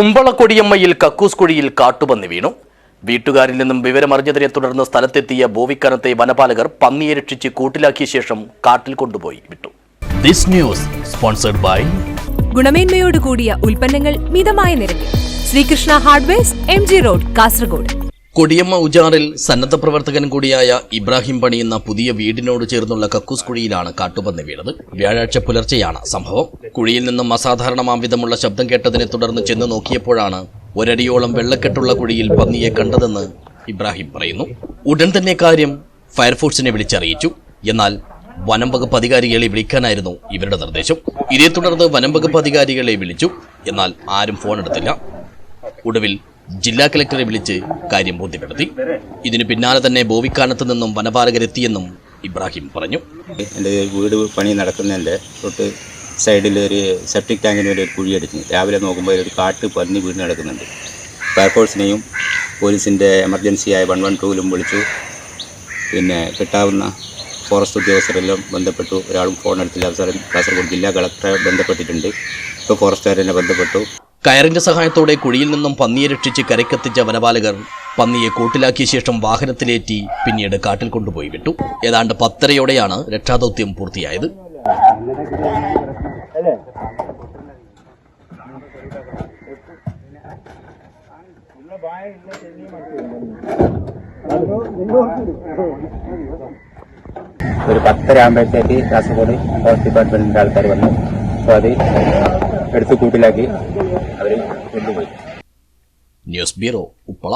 കുമ്പളക്കൊടിയമ്മയിൽ കക്കൂസ് കുഴിയിൽ കാട്ടുപന്നി വീണു. വീട്ടുകാരിൽ നിന്നും വിവരമറിഞ്ഞതിനെ തുടർന്ന് സ്ഥലത്തെത്തിയ ബോവിക്കനത്തെ വനപാലകർ പന്നിയെ രക്ഷിച്ച് കൂട്ടിലാക്കിയ ശേഷം കാട്ടിൽ കൊണ്ടുപോയി വിട്ടു. ദിസ് ന്യൂസ് സ്പോൺസർഡ് ബൈ ഗുണമേന്മയോട് കൂടിയ ഉൽപ്പന്നങ്ങൾ മിതമായ നിരക്കിൽ. Sreekrishna hardware M G road Kasaragod. Kodiyamma ഉജാറിൽ സന്നദ്ധ പ്രവർത്തകൻ കൂടിയായ ഇബ്രാഹിം പണിയുന്ന പുതിയ വീടിനോട് ചേർന്നുള്ള കക്കൂസ് കുഴിയിലാണ് കാട്ടുപന്നി വീണത്. വ്യാഴാഴ്ച പുലർച്ചെയാണ് സംഭവം. കുഴിയിൽ നിന്നും അസാധാരണമാംവിധമുള്ള ശബ്ദം കേട്ടതിനെ തുടർന്ന് ചെന്ന് നോക്കിയപ്പോഴാണ് ഒരടിയോളം വെള്ളക്കെട്ടുള്ള കുഴിയിൽ പന്നിയെ കണ്ടതെന്ന് ഇബ്രാഹിം പറയുന്നു. ഉടൻ തന്നെ കാര്യം ഫയർഫോഴ്സിനെ വിളിച്ചറിയിച്ചു. എന്നാൽ വനം വകുപ്പ് അധികാരികളെ വിളിക്കാനായിരുന്നു ഇവരുടെ നിർദ്ദേശം. ഇതേ തുടർന്ന് വനം വകുപ്പ് അധികാരികളെ വിളിച്ചു. എന്നാൽ ആരും ഫോൺ എടുത്തില്ല ഒടുവിൽ ജില്ലാ കലക്ടറെ വിളിച്ച് കാര്യം ബോധ്യപ്പെടുത്തി ഇതിനു പിന്നാലെ തന്നെ ബോവിക്കാനത്ത് നിന്നും വനപാലകരെത്തിയെന്നും ഇബ്രാഹിം പറഞ്ഞു. എന്റെ വീട് പണി നടക്കുന്നതിന്റെ തൊട്ട് സൈഡിൽ ഒരു സെപ്റ്റിക് ടാങ്കിന് വേണ്ടി ഒരു കുഴി അടിച്ചു രാവിലെ നോക്കുമ്പോൾ ഒരു കാട്ട് പന്നി വീണ് നടക്കുന്നുണ്ട് ഫയർഫോഴ്സിനെയും പോലീസിന്റെ എമർജൻസിയായ വൺ വൺ ടൂവിലും വിളിച്ചു. പിന്നെ കിട്ടാവുന്ന ഫോറസ്റ്റ് ഉദ്യോഗസ്ഥരെല്ലാം ബന്ധപ്പെട്ടു. ഒരാളും ഫോൺ എടുത്തില്ല. അവസരം കാസർഗോഡ് ജില്ലാ കളക്ടറെ ബന്ധപ്പെട്ടിട്ടുണ്ട്. ഇപ്പോൾ ഫോറസ്റ്റുകാരെന്നെ ബന്ധപ്പെട്ടു. കയറിന്റെ സഹായത്തോടെ കുഴിയിൽ നിന്നും പന്നിയെ രക്ഷിച്ച് കരക്കെത്തിച്ച വനപാലകർ പന്നിയെ കൂട്ടിലാക്കിയ ശേഷം വാഹനത്തിലേറ്റി പിന്നീട് കാട്ടിൽ കൊണ്ടുപോയി വിട്ടു. ഏതാണ്ട് പത്തരയോടെയാണ് രക്ഷാദൗത്യം പൂർത്തിയായത്. ഒരു പത്തര ആകുമ്പോഴത്തേക്ക് കാസർഗോഡ് ഫോറസ്റ്റ് ഡിപ്പാർട്ട്മെന്റിന്റെ ആൾക്കാർ വന്നു. അപ്പോൾ അത് എടുത്തു കൂട്ടിലാക്കി. അവർ ന്യൂസ് ബ്യൂറോ ഉപ്പള.